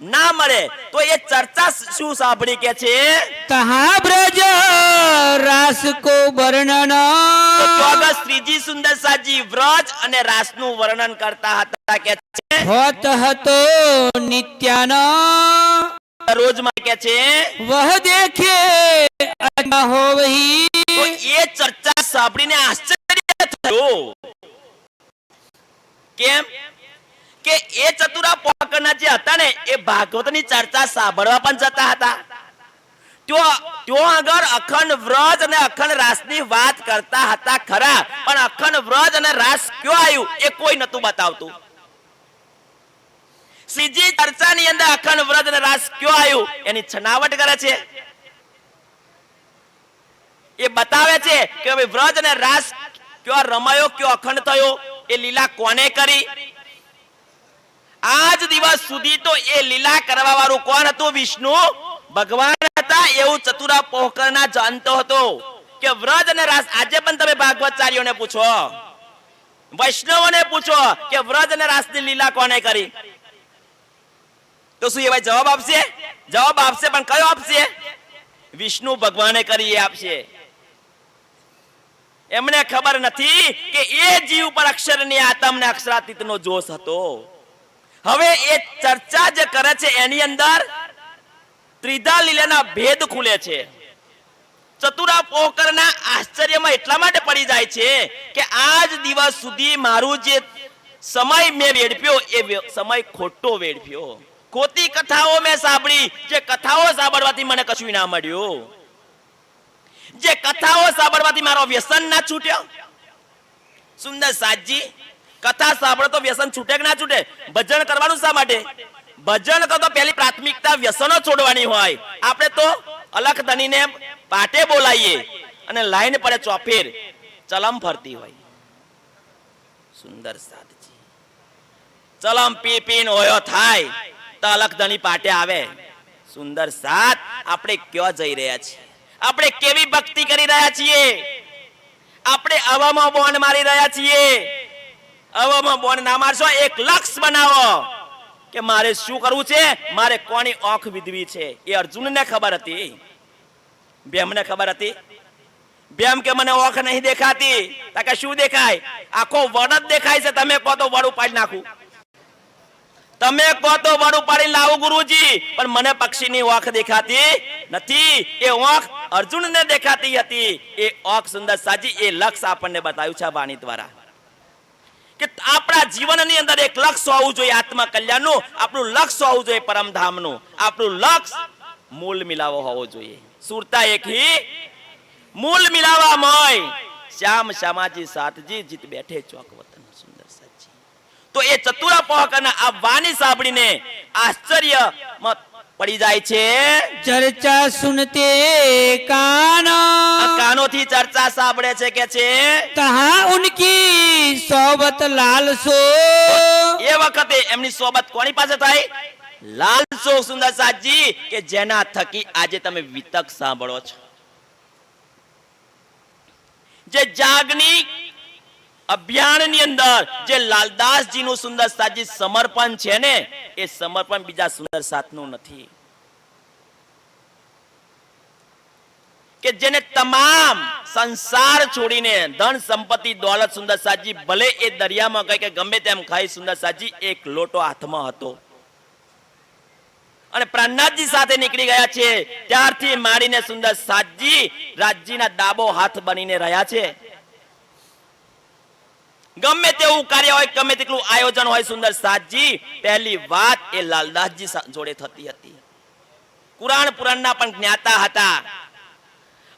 ના મળે તો એ ચર્ચા શું સાંભળી કે છે? તહા બ્રજ રાસ કો વર્ણન. તો ચોગસ સુંદર સાજી વ્રજ અને રાસનું વર્ણન કરતા હતા કે છે? હોત હતો નિત્યાન. રોજમાં કે છે? વહ દેખે અજ્ઞા હોવહી. તો એ ચર્ચા સાંભળીને આશ્ચર્ય થયું. કેમ? કે એ ચતુરા પોકરના જે હતા ને, એ ભાગવતની ચર્ચા સાંભળવા પણ જતા હતા. ત્યાં આગળ અખંડ વ્રજ અને અખંડ રાસની વાત કરતા હતા ખરા, પણ અખંડ વ્રજ અને રાસ કયો આવ્યું એ કોઈ નતું બતાવતું. સીજી ચર્ચાની અંદર અખંડ વ્રજ અને રાસ કયો આવ્યું એની છનાવટ કરે છે. એ બતાવે છે કે ભાઈ વ્રજ અને રાસ કયો રમાયો, કયો અખંડ થયો, એ લીલા કોને કરી? આજ દિવસ સુધી તો એ લીલા કરવા વાળું કોણ હતું, વિષ્ણુ? ભગવાન હતા, એવું ચતુરા પોહકરના જાણતો હતો. કે વ્રજ અને રાસ, આજે પણ તમે ભાગવતચાર્યોને પૂછો. વૈષ્ણવોને પૂછો કે વ્રજ અને રાસની લીલા કોને કરી? તો શું એ ભાઈ જવાબ આપશે? જવાબ આપશે, પણ કયો આપશે? વિષ્ણુ ભગવાને કરી એ આપશે. એમને ખબર નથી કે એ જીવ પર અક્ષરની અક્ષરાતીત નો જોશ હતો. હવે એ ચર્ચા જે કરે છે એની અંદર ત્રિધા લીલાના ભેદ ખુલે છે. ચતુરા પોકરના આશ્ચર્યમાં એટલા માટે પડી જાય છે કે આજ દિવસ સુધી મારું જે સમય મેં વેડપ્યો એ સમય ખોટો વેડપ્યો ખોટી કથાઓ મેં સાંભળી, જે કથાઓ સાંભળવાથી મને કશું ના મળ્યું. જે કથાઓ સાંભળવાથી મારો વ્યસન ના છૂટ્યો. સુંદર સાજી કથા સાંભળો તો વ્યસન છૂટે કે ના છૂટે? ભજન કરવાનું શા માટે? ભજન કરતો પહેલી પ્રાથમિકતા વ્યસનો છોડવાની હોય. આપણે તો અલખ ધનીને પાટે બોલાઈએ અને લાઈન પડે ચોફેર. ચલમ ફરતી હોય. સુંદર સાધજી. ચલમ પી પીન ઓયો થાય તો અલખ ધની પાટે આવે. સુંદર સાત, આપણે ક્યાં જઈ રહ્યા છીએ? આપણે કેવી ભક્તિ કરી રહ્યા છીએ? આપણે હવામાં બોન મારી રહ્યા છીએ? હવામાં ના મારે શું કરવું છે? મારે કોની ઓખ વિધવી છે? એ અર્જુનને ખબર હતી. ભીમને ખબર હતી. બેમ કે મને ઓખ નહીં દેખાતી. શું દેખાય? આખો વડ દેખાય છે. તમે કહો તો વડ ઉપાડી નાખું. તમે કહો તો વડ ઉપાડી લાવું, ગુરુજી. પણ મને પક્ષીની ઓખ દેખાતી નથી. એ ઓખ અર્જુનને દેખાતી હતી. એ ઓખ સુંદર સાજી, એ લક્ષ આપણને બતાવ્યું છે વાણી દ્વારા. કે આપણા જીવનની અંદર એક લક્ષ્ય હોવું જોઈએ આત્મા કલ્યાણનું આપણું લક્ષ્ય હોવું જોઈએ પરમધામનું. આપણું લક્ષ્ય મૂળ મિલાવો હોવો જોઈએ. સુરતા એક હી મૂળ મિલાવા મય શ્યામ શ્યામાજી સાતજી જીત બેઠે ચોક વતન સુંદર સાચી. તો એ ચતુરા પહોકના આ વાણી સાંભળીને આશ્ચર્ય પડી જાય છે. ચર્ચા સુનતે કાનો. કાનો થી ચર્ચા સાંભળે છે કે છે. તહા ઉનકી સોબત લાલસો એ વખતે એમની સોબત કોની પાસે થાય? લાલસો સુંદર સાજી કે જેના થકી આજે તમે વિતક સાંભળો છો? જે જાગની અભિયાનની અંદર જે લાલદાસજી નું સુંદર સાજી સમર્પણ છે ને, એ સમર્પણ બીજા સુંદર સાથનું નથી. કે જેને તમામ સંસાર છોડીને ધન સંપત્તિ દોલત સુંદર સાજી, ભલે એ દરિયામાં ગઈ કે ગમે તેમ ખાઈ સુંદર સાજી, એક લોટો હાથમાં હતો. અને પ્રાણનાથજી સાથે નીકળી ગયા છે, ત્યારથી માંડીને સુંદર સાજી રાજજીના દાબો હાથ બનીને રહ્યા છે. ગમે તેવું કાર્ય હોય, ગમે તેટલું આયોજન હોય, સુંદર સાતજી પહેલી વાત એ લાલદાસજી જોડે થતી હતી. કુરાણ પુરાણના પણ જ્ઞાતા હતા.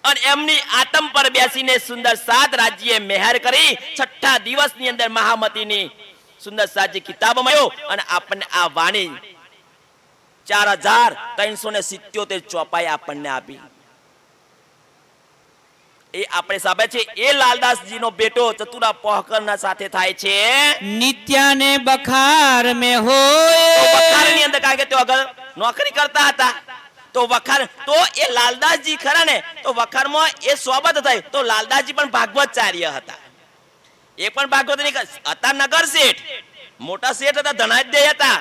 અને એમની આતમ પર બેસીને સુંદર સાત રાજ્યએ મહેર કરી, છઠ્ઠા દિવસની અંદર મહામતીની સુંદર સાતજી કિતાબ મળ્યો અને આપણને આ વાણી ચાર હજાર ત્રણસો ને સિત્યોતેર ચોપાઈ આપણને આપી. એ આપણે સાંભળે છે એ લાલદાસજી નો બેટો ચતુરા પોહકરના સાથે થાય છે. નિત્યાને બખાર મે તો હોય વખારની અંદર કારણ કે આગળ નોકરી કરતા હતા. તો વખાર તો એ લાલદાસજી ખરા ને તો વખારમાં એ સોબત થાય. તો લાલદાસજી પણ ભાગવતચાર્ય હતા. એ પણ ભાગવત હતા નગર શેઠ. મોટા શેઠ હતા ધનાઢ્ય હતા.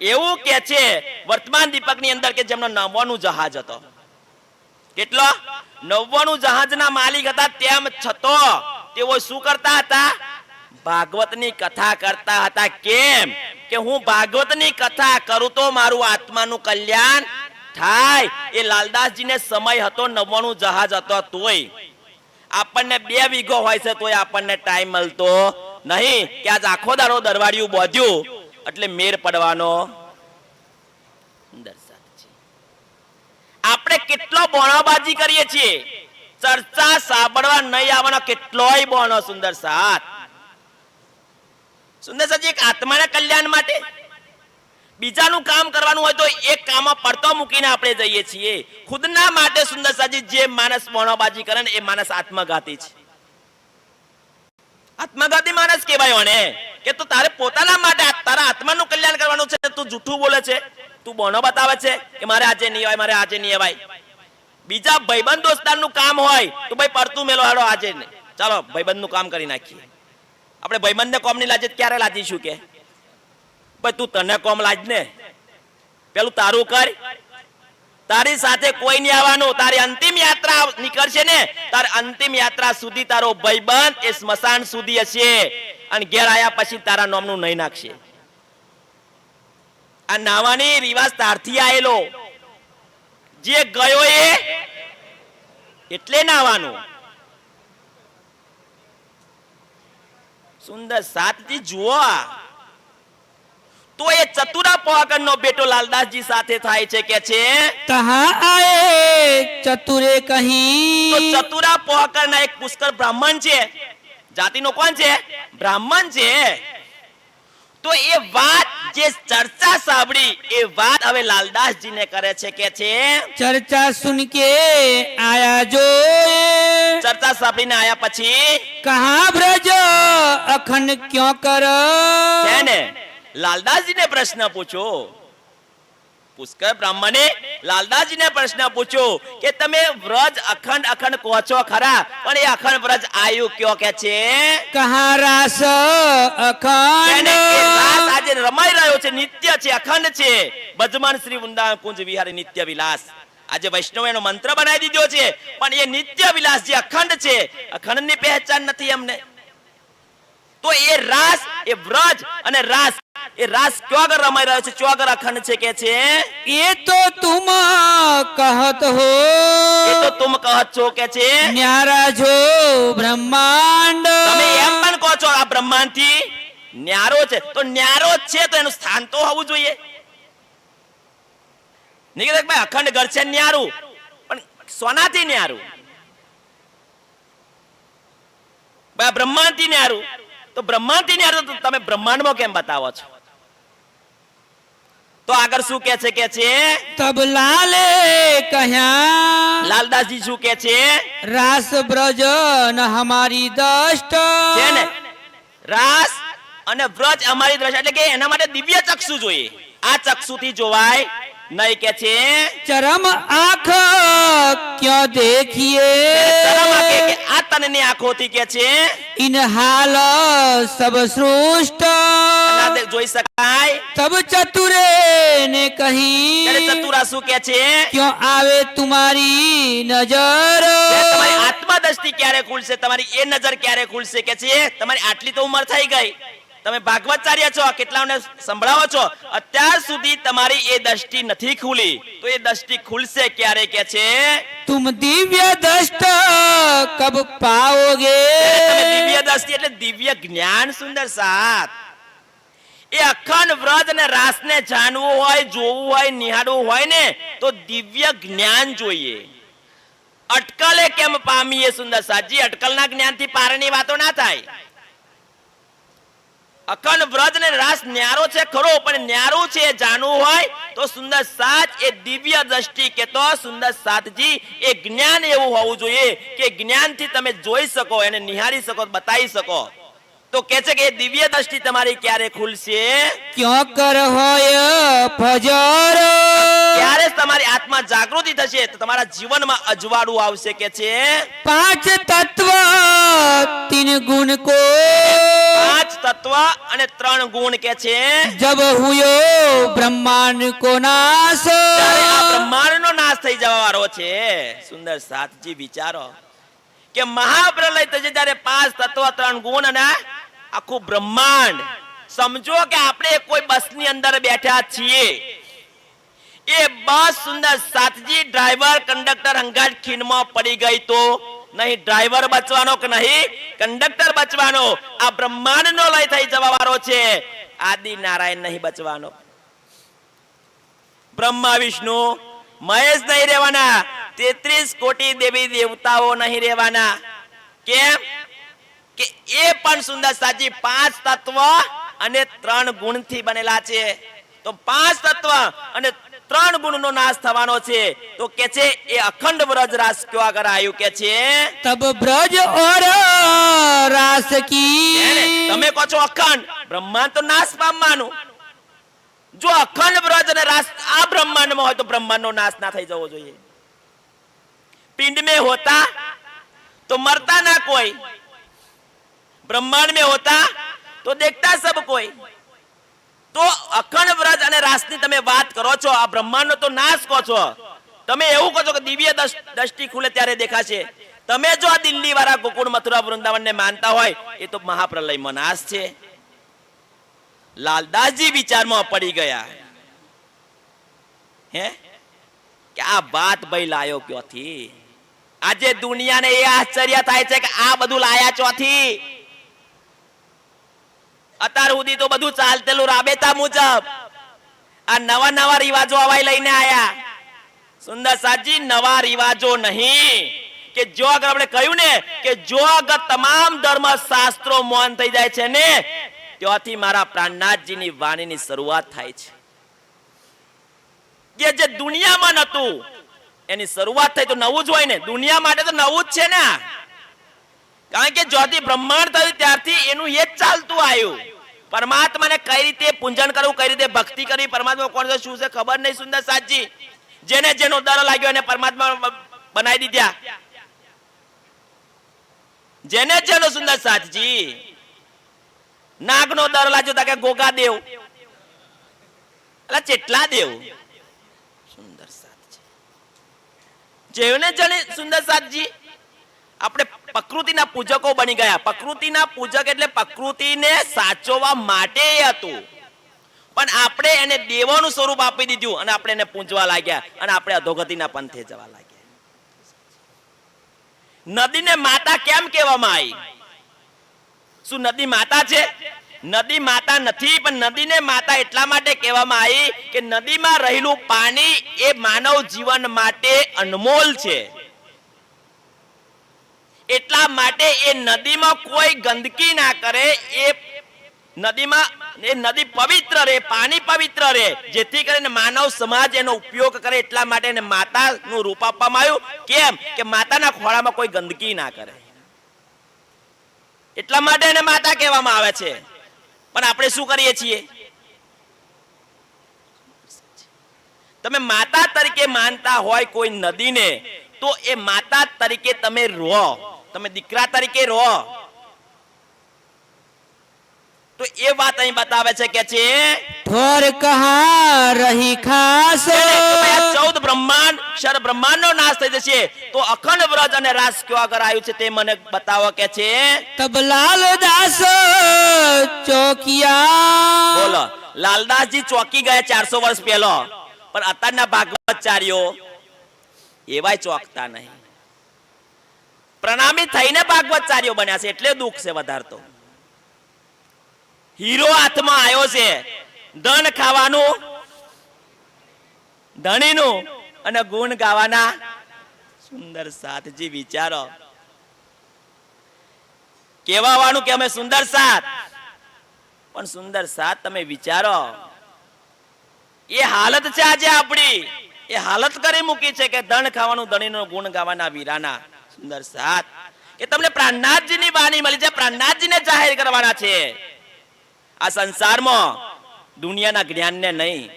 એવું કે છે વર્તમાન દીપકની અંદર કે જેમનો નવ્વાણું જહાજ હતો. કેટલો? નવ્વાણું જહાજના માલિક હતા, તેમ છતો તેઓ શું કરતા હતા? ભાગવતની કથા કરતા હતા. કેમ? કે હું ભાગવતની કથા કરું તો મારું આત્માનું કલ્યાણ થાય. એ લાલદાસજીને સમય હતો, નવ્વાણું જહાજ હતો તોય. આપણને બે વીઘો હોય છે, તોય આપણને ટાઈમ મળતો નહીં. કે આજ આખો દાડો દરવાડિયું બોધ્યું? એટલે મેર પડવાનો. છે આપણે કેટલો બોણાબાજી કરીએ છીએ? ચર્ચા સાંભળવા નહીં આવવાનો કેટલોય બોણો, સુંદર સાથ સુંદર સાહેબ એક આત્માના કલ્યાણ માટે. બીજાનું કામ કરવાનું હોય તો એક કામમાં પડતો મૂકીને આપણે જઈએ છીએ. ખુદના માટે સુંદર સાજી જે માણસ બોણાબાજી કરે ને એ માણસ આત્મઘાતી છે. આત્મઘાતી માણસ કહેવાય ઓને કે તો તારે પોતાના માટે તારા આત્માનું કલ્યાણ કરવાનું છે. તું જૂઠું બોલે છે. તું બોનો બતાવે છે કે મારે આજે નહીં હોય મારે આજે નહીં અવાય. બીજા ભાઈબંધ દોસ્તારનું કામ હોય તો ભાઈ પડતું મેલો હેડો આજે નહીં ચાલો, ભાઈબંધનું કામ કરી નાખીએ. આપણે ભાઈબંધને કોમ નહીં લાજે ક્યારે લાજીશું કે? ભાઈ તું તને કોમ લાજ ને. પેલું તારું કર. તારી સાથે કોઈ નહીં આવવાનું. તારી અંતિમ યાત્રા નીકળશે ને, તારી અંતિમ યાત્રા સુધી તારો ભાઈબંધ એ સ્મશાન સુધી હશે. અને ઘેર આવ્યા પછી તારા નામનું નહીં નાખશે. આ નાવાની રિવાજ તારથી આયેલો. જે ગયો એ, એટલે નાવાનું. સુંદર સાતજી જુઓ આ. તો એ ચતુરા પોહકરનો બેટો લાલદાસજી સાથે થાય છે કે છે? ચતુરે તો કહી ચતુરા પોહકરના એક પુષ્કર બ્રાહ્મણ છે. જાતિનો કોણ છે? બ્રાહ્મણ છે. તો એ વાત જે ચર્ચા સાંભળી એ વાત હવે લાલદાસજીને કરે છે કે છે? ચર્ચા સુન કે આયા જો ચર્ચા સાંભળીને આયા પછી? કહા બ્રજ અખંડ ક્યો કર? છે ને? લાલદાસજીને પ્રશ્ન પૂછો. પુષ્કર બ્રાહ્મણે લાલદાસજીને પ્રશ્ન પૂછ્યો કે તમે વ્રજ અખંડ અખંડ કહો છો ખરા પણ એ અખંડ વ્રજ આયુ કયો કે છે? કહા રાસ તેને એ રાસ અખંડ આજે રમાઈ રહ્યો છે નિત્ય છે અખંડ છે. બજમાન શ્રી વૃંદાવન કુંજ વિહારી નિત્ય વિલાસ. આજે વૈષ્ણવ એનો મંત્ર બનાવી દીધો છે પણ એ નિત્ય વિલાસ જે અખંડ છે અખંડની પહેચાન નથી એમને તો એ રાસ એ વ્રજ અને રાસ એ રાસ ક્યો આગળ રમાઈ રહ્યો છે? ક્યો આગળ અખંડ છે કે છે? એ તો તુમ કહત હો. એ તો તુમ કહત છો કે છે? ન્યારા જો બ્રહ્માંડ. તમે એમ પણ કહો છો આ બ્રહ્માંડથી ન્યારો છે. તો ન્યારો જ છે તો એનું સ્થાન તો હોવું જોઈએ. નિકેતક ભાઈ અખંડ ઘર છે ન્યારું. પણ સોનાથી ન્યારું. ભાઈ આ બ્રહ્માંડથી ન્યારું. તો બ્રહ્માંડથી ન્યારું તમે બ્રહ્માંડમાં કેમ બતાવો છો? તો આગળ શું કે છે? કે છે તબલાલે કહ્યા. લાલદાસજી શું કે છે? રાસ બ્રજન હમારી દષ્ટ. છે ને? રાસ અને વ્રજ અમારી દ્રષ્ટિ. એટલે કે એના માટે દિવ્ય ચક્ષુ જોઈએ. આ ચક્ષુથી જોવાય નહીં કે છે? ચરમ આંખ ક્યાં દેખીએ? તનની આંખોથી કે છે? ઇન હાલ સબ સૃષ્ટ. જોઈ શકાય. તબ ચતુરે ને કહી. ચતુરા શું કે છે? ક્યો આવે તુમારી નજર? તમારી આત્મા દ્રષ્ટિ ક્યારે ખુલશે? તમારી એ નજર ક્યારે ખુલશે કે છે? તમારી આટલી તો ઉંમર થઈ ગઈ. તમે ભાગવતચાર્ય છો કેટલાઓને સંભળાવો છો? અત્યાર સુધી તમારી એ દ્રષ્ટિ નથી ખુલી. તો એ દ્રષ્ટિ ખુલશે ક્યારે કે છે? તુમ દિવ્ય દ્રષ્ટ કબ પાઓગે? દિવ્ય દ્રષ્ટિ એટલે દિવ્ય જ્ઞાન સુંદર સાથ એ અખંડ વ્રત ને રાસ ને જાણવું હોય જોવું હોય નિહાળવું હોય ને તો દિવ્ય જ્ઞાન જોઈએ. અટકલે કેમ પામીએ સુંદર સાથ જી અટકલના જ્ઞાનથી પારની વાતો ના થાય. અખંડ વ્રત ને રાસ ન્યારો છે ખરો પણ ન્યારું છે જાણવું હોય તો સુંદર સાત એ દિવ્ય દ્રષ્ટિ કે તો સુંદર સાતજી એ જ્ઞાન એવું હોવું જોઈએ કે જ્ઞાનથી તમે જોઈ શકો એને નિહાળી શકો બતાવી શકો. તો કે છે કે એ દિવ્ય દ્રષ્ટિ તમારી ક્યારે ખુલશે? ક્યાં કર હોય ફજરો? ત્યારે તમારી આત્મા જાગૃતિ થશે તો તમારા જીવનમાં અજવાળું આવશે કે છે? પાંચ તત્વ તીન ગુણ કો તત્વ અને ત્રણ ગુણ કે છે? જબ હુયો બ્રહ્માંડ કો નાશ. બ્રહ્માંડ નો નાશ થઈ જવાવાળો છે. સુંદર સાતજી વિચારો. કે મહાપ્રલય થશે જ્યારે પાંચ તત્વ ત્રણ ગુણ અને આખું બ્રહ્માંડ. સમજો કે આપણે કોઈ બસની અંદર બેઠા છીએ. એ બસ સુંદર સાતજી ડ્રાઈવર કંડક્ટર અંગાટ ખીણમાં પડી ગઈ તો નહીં ડ્રાઈવર બચવાનો કે નહીં? કંડક્ટર બચવાનો. આ બ્રહ્માંડનો લય થઈ જવાવાળો છે. આદિ નારાયણ નહીં બચવાનો. બ્રહ્મા, વિષ્ણુ, મહેશ નહીં રહેવાના. તેત્રીસ કોટી દેવી દેવતાઓ નહીં રહેવાના. કેમ? કે એ પણ સુંદર સાચી પાંચ તત્વ અને ત્રણ ગુણથી બનેલા છે. તો પાંચ તત્વ અને ત્રણ ગુણનો નાશ થવાનો છે. તો કે છે એ અખંડ વ્રજ રાસ ક્યાં કરાયું કે છે? તબ વ્રજ ઓર રાસ કી તમે કહો છો અખંડ. બ્રહ્માંડ તો નાશ પામવાનું. જો અખંડ વ્રજ અને રાસ આ બ્રહ્માંડમાં હોય તો બ્રહ્માંડનો નાશ ના થઈ જવો જોઈએ. પિંડ મે હોતા તો મરતા ના કોઈ. બ્રહ્માંડ મે હોતા તો દેખતા સબ કોઈ. તો અખંડ વ્રજ અને રાસની તમે વાત કરો છો, આ બ્રહ્માંડનો તો નાશ કહો છો. તમે એવું કહો છો કે દિવ્ય દ્રષ્ટિ ખુલે ત્યારે દેખાશે. તમે જો આ દિલ્હી વાળા ગોકુળ મથુરા વૃંદાવનને માનતા હોય, એ તો મહાપ્રલયમાં નાશ છે. લાલદાસજી વિચારમાં પડી ગયા. હે? કે આ વાત ભાઈ લાયો ક્યોથી? આજે દુનિયાને એ આશ્ચર્ય થાય છે કે આ બધું લાયા ચોથી. અત્યાર સુધી તો બધું ચાલતેલું રાબેતા મુજબ. આ નવા નવા રિવાજો હવાઈ લઈને આયા. સુંદર સાજી નવા રિવાજો નહીં. કે જો આગળ આપણે કહ્યું ને, કે જો આગળ તમામ ધર્મ શાસ્ત્રો મૌન થઈ જાય છે ને, ત્યાંથી મારા પ્રાણનાથજીની વાણીની શરૂઆત થાય છે. કે જે દુનિયામાં નતું એની શરૂઆત થઈ તો નવું જ હોય ને. દુનિયા માટે તો નવું જ છે ને કારણ કે જ્યાંથી બ્રહ્માંડ થયું ત્યારથી એનું એ જ ચાલતું આવ્યું. પરમાત્માને કઈ રીતે પૂજન કરવું, કઈ રીતે ભક્તિ કરવી, પરમાત્મા કોણ શું છે, ખબર નહીં, સુંદર સાચી. જેને જેનો દર લાગ્યો એને પરમાત્મા બનાવી દીધા. જેને જેનો સુંદર સાચજી નાગનો દર લાગ્યો તા કે ગોગા દેવ. એટલે ચેટલા દેવ? સુંદર સાચજી જેને જેને સુંદર સાચજી આપણે પ્રકૃતિના પૂજકો બની ગયા. પ્રકૃતિના પૂજક એટલે પ્રકૃતિને સાચવવા માટે હતું. પણ આપણે એને દેવાનું સ્વરૂપ આપી દીધું અને આપણે એને પૂજવા લાગ્યા અને આપણે અધોગતિના પંથે જવા લાગ્યા. નદીને માતા કેમ કહેવામાં આવી? શું નદી માતા છે? નદી માતા નથી, પણ નદીને માતા એટલા માટે કહેવામાં આવી કે નદીમાં રહેલું પાણી એ માનવ જીવન માટે અનમોલ છે. એટલા માટે એ નદીમાં કોઈ ગંદકી ના કરે, એ નદીમાં, એ નદી પવિત્ર રહે, પાણી પવિત્ર રહે, જેથી કરીને માનવ સમાજ એનો ઉપયોગ કરે, એટલા માટે એને માતાનું રૂપ આપવામાં આવ્યું. કેમ? કે માતાના ખોળામાં કોઈ ગંદકી ના કરે. એટલા માટે એને માતા કહેવામાં આવે છે. પણ આપણે શું કરીએ છીએ? તમે માતા તરીકે માનતા હોય કોઈ નદીને, તો એ માતા તરીકે તમે રહો. તમે દીકરા તરીકે રહો. તો એ વાત અહીં બતાવે છે કે છે ઠોર કહા રહી ખાસ? ચૌદ બ્રહ્માંડ શર બ્રહ્માંડ નો નાશ થઈ જશે. તો અખંડ વ્રજ અને રાસ કયો આગળ આવ્યું છે તે મને બતાવો કે છે? તબલાલ દાસ ચોકિયા. બોલો લાલદાસજી ચોકી ગયા ચારસો વર્ષ પહેલો પણ અત્યારના ભાગવતચાર્યો એવાય ચોકતા નહીં. પ્રણામી થઈને ભાગવતચાર્યો બન્યા છે, એટલે દુઃખ છે વધારતો હીરો હાથમાં આવ્યો છે, ધન ખાવાનું, ધણીનું અને ગુણ ગાવાના સુંદર સાથજી વિચારો. કહેવાવાનું કે અમે સુંદર સાથ પણ સુંદર સાથ તમે વિચારો. એ હાલત છે આજે આપણી. એ હાલત કરી મૂકી છે કે ધન ખાવાનું, ધણીનો ગુણ ગાવાના, વીરાના. સુંદર સાત. કે તમને પ્રાણનાથજીની વાણી મળી છે, પ્રાણનાથજીને જાહેર કરવાના છે. આ સંસારમાં દુનિયાના જ્ઞાનને નહીં,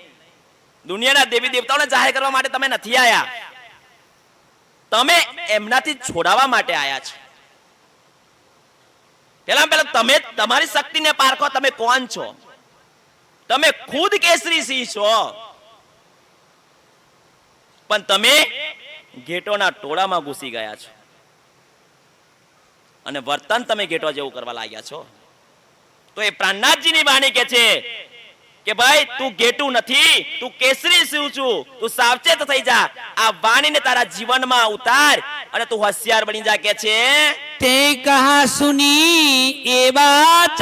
દુનિયાના દેવી દેવતાઓને જાહેર કરવા માટે તમે નથી આયા. તમે એમનાથી છોડાવવા માટે આયા છે. પેલા પેલા તમે તમારી શક્તિને પારખો, તમે કોણ છો? તમે ખુદ કેસરી સિંહ છો. પણ તમે ઘેટોના ટોળામાં ઘૂસી ગયા છો. અને વર્તન તમે ઘેટો જેવું કરવા લાગ્યા છો. તો એ પ્રાણનાથજીની વાણી કે છે કે ભાઈ તું ઘેટું નથી તું કેસરી શિવ છું? તું સાવચેત થઈ જા. આ વાણીને તારા જીવનમાં ઉતાર અને તું હોશિયાર બની જા કે છે. તે કહા સુની એ વાત.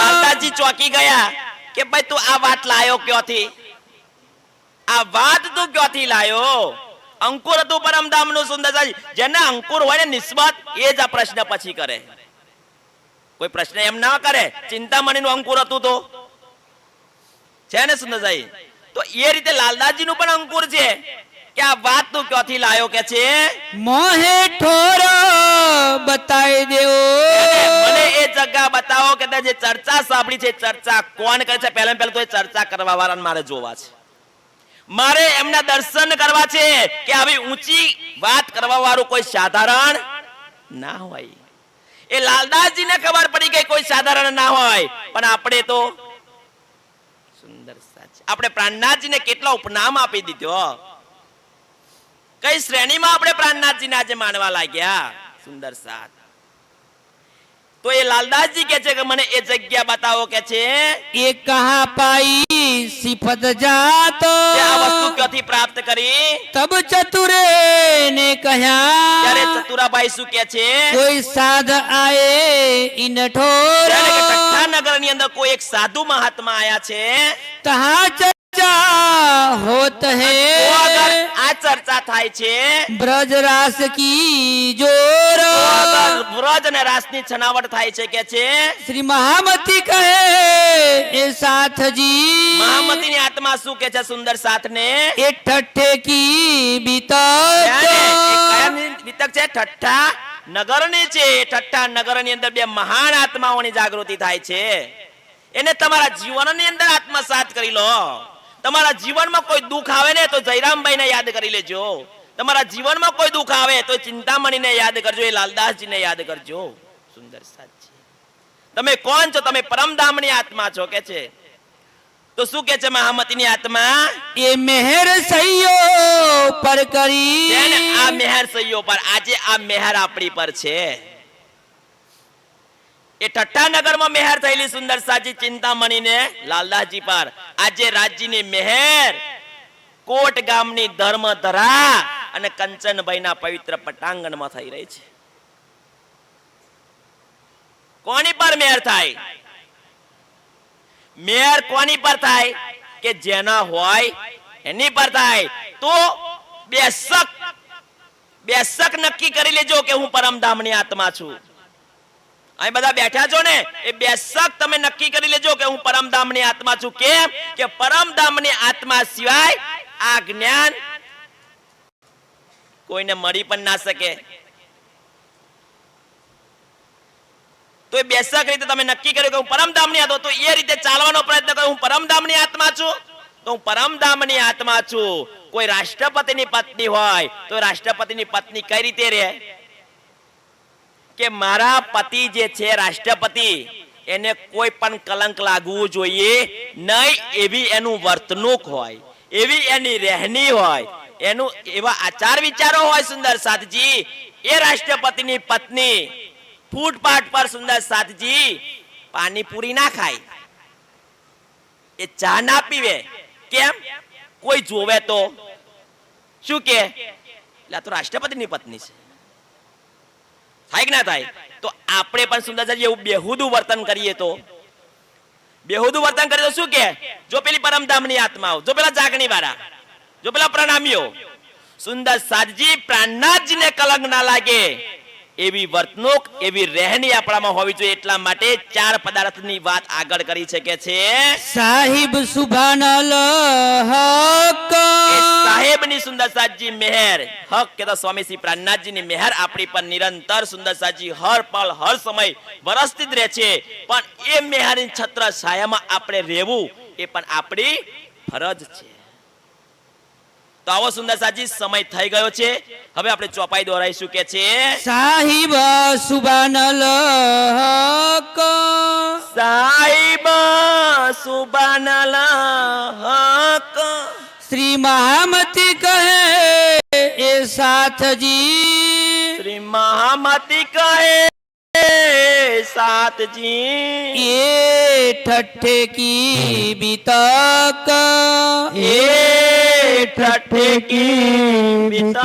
દાદાજી ચોકી ગયા કે ભાઈ તું આ વાત લાયો ક્યોથી? આ વાત તું ક્યોથી લાયો? અંકુર હતું પરમધામનું સુંદર જેને અંકુર હોય ને નિસ્બત એ જ આ પ્રશ્ન પછી કરે. કોઈ પ્રશ્ન એમ ના કરે ચિંતામણીનું અંકુર હતું તો. છે ને સુંદરસાઈ તો એ રીતે લાલદાસજીનું પણ અંકુર છે. કે આ વાત તું ક્યાંથી લાયો કે છે? મોહે ઠોર બતાવી દેવો. મને એ જગ્યા બતાવો કે જે ચર્ચા સાંભળી છે ચર્ચા કોણ કરે છે? પહેલા પહેલા તો એ ચર્ચા કરવા વાળાને મારે જોવા છે. મારે એમના દર્શન કરવા છે કે આવી ઊંચી વાત કરવા વાળું કોઈ સાધારણ ના હોય. એ લાલદાસજીને ખબર પડી ગઈ કોઈ સાધારણ ના હોય. પણ આપણે તો સુંદર સાચી. આપણે પ્રાણનાથજીને કેટલો ઉપનામ આપી દીધો. કઈ શ્રેણીમાં આપણે પ્રાણનાથજીને આજે માનવા લાગ્યા? સુંદર સાથ તો એ લાલદાસજી કે છે કે મને એ જગ્યા બતાવો કે છે? એ કહા પાઈ સિફત જાત. આ વસ્તુ ક્યાંથી પ્રાપ્ત કરી? તબ ચતુરે ને ત્યારે કહ્યા ચતુરાભાઈ શું કે છે? કોઈ સાધ આયે ઇન ઠોર. ત્યારે નગરની અંદર કોઈ એક સાધુ મહાત્મા આયા છે? તહા ચર્ચા હોત હે. તો અગર આ ચર્ચા થાય છે. બ્રજ રાસ કી જોર. તો અગર વ્રજ અને રાસની છનાવટ થાય છે કે છે? શ્રી મહામતી કહે એ સાથજી. મહામતીની આત્મા શું કે છે સુંદર સાથને? એ ઠઠ્ઠે કી બીતક. ત્યારે એ કયાની વિતક છે? ઠઠ્ઠા નગરની છે. એ ઠઠ્ઠા નગરની અંદર બે મહાન આત્માઓની જાગૃતિ થાય છે. એને તમારા જીવનની અંદર આત્મસાત કરી લો. તમારા જીવનમાં કોઈ દુઃખ આવે ને તો જયરામભાઈને યાદ કરી લેજો. તમારા જીવનમાં કોઈ દુઃખ આવે તો ચિંતામણીને યાદ કરજો એ લાલદાસજીને યાદ કરજો. સુંદર સાચી. તમે કોણ છો? તમે પરમધામની આત્મા છો કે છે? તો શું કે છે મહામતીની આત્મા? એ મહેર સૈયો પર કરી. આ મહેર સૈયો પર. આજે આ મેહર આપણી પર છે. એ ઠઠ્ઠાનગરમાં મહેર થયેલી સુંદર સાજી ચિંતામણીને લાલદાસજી પર. આજે રાજજીની મહેર કોટ ગામની ધર્મધરા અને કંચનભાઈના પવિત્ર પટાંગણમાં થઈ રહી છે. કોની પર મેહર થાય? મેયર કોની પર થાય? કે જેના હોય એની પર થાય. તો બેસક બેસક નક્કી કરી લેજો કે હું પરમધામની આત્મા છું. અહીં બધા બેઠા છો ને, એ બેસક તમે નક્કી કરી લેજો કે હું પરમધામની આત્મા છું કેમ કે પરમધામની આત્મા સિવાય આ જ્ઞાન કોઈને મળી પણ ના શકે. તો એ બેસક રીતે તમે નક્કી કર્યું કે હું પરમધામની આત્મા તો એ રીતે ચાલવાનો પ્રયત્ન કર્યો હું પરમધામની આત્મા છું, તો હું પરમધામની આત્મા છું. કોઈ રાષ્ટ્રપતિની પત્ની હોય, તો રાષ્ટ્રપતિની પત્ની કઈ રીતે રહે? કે મારા પતિ જે છે, રાષ્ટ્રપતિ, એને કોઈ પણ કલંક લાગવું જોઈએ નહીં. એવી એનું વર્તણૂક હોય, એવી એની રહેણી હોય, એનું એવા આચાર વિચારો હોય સુંદર સાથજી એ રાષ્ટ્રપતિની પત્ની ફૂટપાથ પર સુંદર સાથજી પાણીપુરી ના ખાય. એ ચા ના પીવે. કેમ? કોઈ જોવે તો. શું કે? એટલે તો રાષ્ટ્રપતિની પત્ની છે. થાય કે ના થાય? તો આપણે પણ સુંદરજી એવું બેહુદું વર્તન કરીએ તો. બેહુદું વર્તન કરીએ તો શું કે? જો પેલી પરમધામની આત્માઓ, જો પેલા જાગણી વાળા જો પેલા પ્રણામીઓ, સુંદર સાધજી પ્રાણનાથજીને કલંક ના લાગે. એવી વર્તણૂક એવી રહેણી આપણામાં હોવી જોઈએ એટલા માટે ચાર પદાર્થની વાત આગળ કરી છે કે છે. સાહિબ સુભાનલ હક. સાહેબની સુંદર સાજી મહેર હક કે તો સ્વામી શ્રી પ્રાણનાથજીની મહેર આપણી પર નિરંતર સુંદર સાજી હર પળ હર સમય વરસતી જ રહે છે. પણ એ મેહરની છત્ર સાયામાં આપણે રહેવું એ પણ આપણી ફરજ છે. તો આવો સુંદર સાજી સમય થઈ ગયો છે. હવે આપણે ચોપાઈ દોરાઈશું કે છે. સાહિબ સુબાનલ હક સાહેબ સુબાનલ હક શ્રી મહામતી કહે એ સાથજી. શ્રી મહામતી કહે સાતજી એ ઠઠ્ઠે કી બીતક. એ ઠઠ્ઠે કી વિતક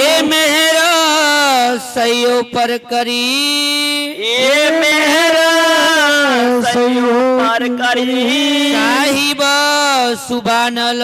એ મહેર સયો પર કરી. એ મેર સયું પર કરી. સાહિબ સુબાનલ